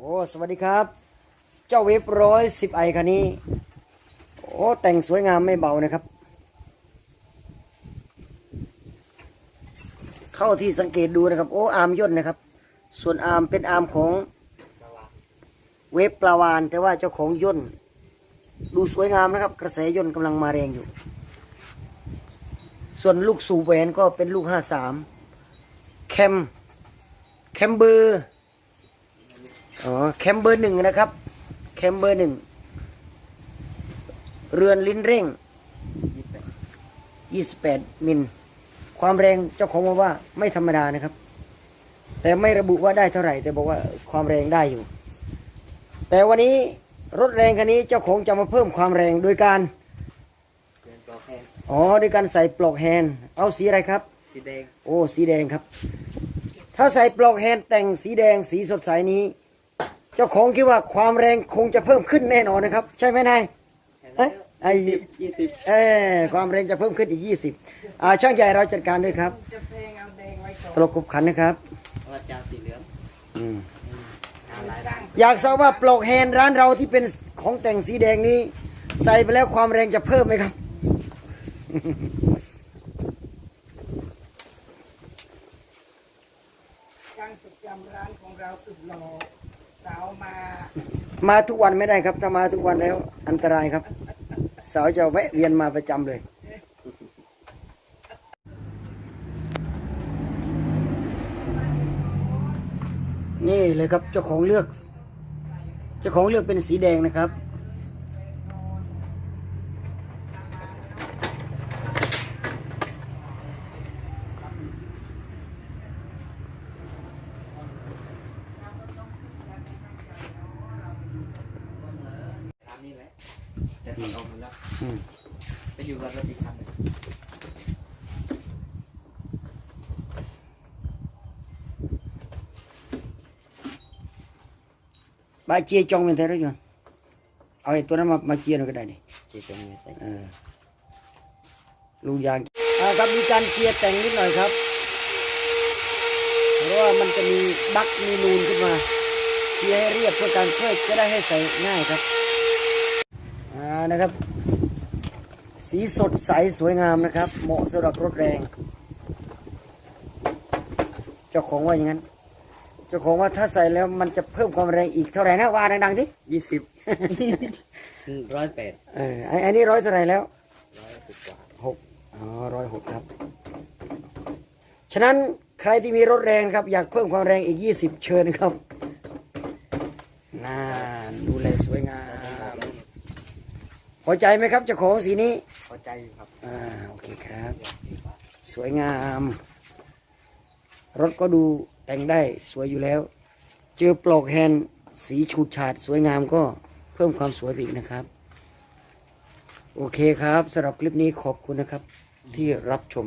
โอ้สวัสดีครับ เจ้าเวฟร้อยสิบไอคันนี้ โอ้แต่งสวยงามไม่เบานะครับ เข้าที่สังเกตดูนะครับ โอ้อาร์มย่นนะครับ ส่วนอาร์มเป็นอาร์มของเวฟปลาวาน แต่ว่าเจ้าของย่น ดูสวยงามนะครับ กระแสย่นกำลังมาแรงอยู่ ส่วนลูกสูบแหวนก็เป็นลูกห้าสามแคมแคมเบอร์ อ๋อแคมเบอร์หนึ่งนะครับแคมเบอร์หนึ่งเรือนลิ้นเร่ง 28 มิล ความแรงเจ้าของบอกว่าไม่ธรรมดานะครับ แต่ไม่ระบุว่าได้เท่าไหร่ แต่บอกว่าความแรงได้อยู่ แต่วันนี้รถแรงคันนี้เจ้าของจะมาเพิ่มความแรงโดยการเดินตัวแค่อ๋อโดยการใส่ปลอกแฮนด์เอาสีอะไรครับ สีแดง โอ้ สีแดงครับ ถ้าใส่ปลอกแฮนด์แต่งสีแดงสีสดใสนี้ เจ้าของคิดว่าความแรงคงจะเพิ่มขึ้นแน่นอนนะครับ ใช่ไหมนายเอ้ยไอ้ยี่สิบเอ้ยความแรงจะเพิ่มขึ้นอีก20อ่าช่างใหญ่เราจัดการด้วยครับจะเพลงเอาแดงไว้ก่อนตลกกบขันนะครับว่าจานสีเหลืองอืมอะไรสร้างอยากทราบว่าปลอกแฮนด์ร้านเราที่เป็นของแต่งสีแดงนี้ ใส่ไปแล้วความแรงจะเพิ่มไหมครับ ช่างประจำร้านของเราสุดหล่อสาว มามาทุกวันไม่ได้ครับ ถ้ามาทุกวันแล้ว อันตรายครับ สาวจะแวะเวียนมาประจำเลย นี่เลยครับเจ้าของเลือก เจ้าของเลือกเป็นสีแดงนะครับ ตามนี้แหละ แต่มันออกมาแล้วอืม ไปอยู่กับรถอีกคันหนึ่งบาเจียจองเป็นไทยรถยนต์เอาไอ้ตัวนั้นมามาเจียหน่อยก็ได้นี่ จีตรงนี้ใส่เออลูกยางอ่าครับมีการเจียแต่งนิดหน่อยครับ เพราะว่ามันจะมีบักมีนูนขึ้นมาเจียให้เรียบเพื่อการเพื่อจะได้ให้ใส่ง่ายครับอ่า นะครับ สีสดใสสวยงามนะครับ เหมาะสำหรับรถแรง เจ้าของว่าอย่างนั้น เจ้าของว่าถ้าใส่แล้วมันจะเพิ่มความแรงอีกเท่าไหร่นะว่าดังๆสิยี่สิบร้อยแปดเออไอ้ไอ้นี่ร้อยเท่าไหร่แล้วร้อยสิบกว่าหกอ๋อร้อยหกครับ ฉะนั้นใครที่มีรถแรงครับ อยากเพิ่มความแรงอีกยี่สิบเชิญครับน่าดูแลสวยงาม พอใจไหมครับเจ้าของสีนี้พอใจอยู่ครับอ่าโอเคครับ สวยงาม รถก็ดูแต่งได้สวยอยู่แล้ว เจอปลอกแฮนด์สีฉูดฉาดสวยงามก็เพิ่มความสวยไปอีกนะครับ โอเคครับสำหรับคลิปนี้ขอบคุณนะครับที่รับชม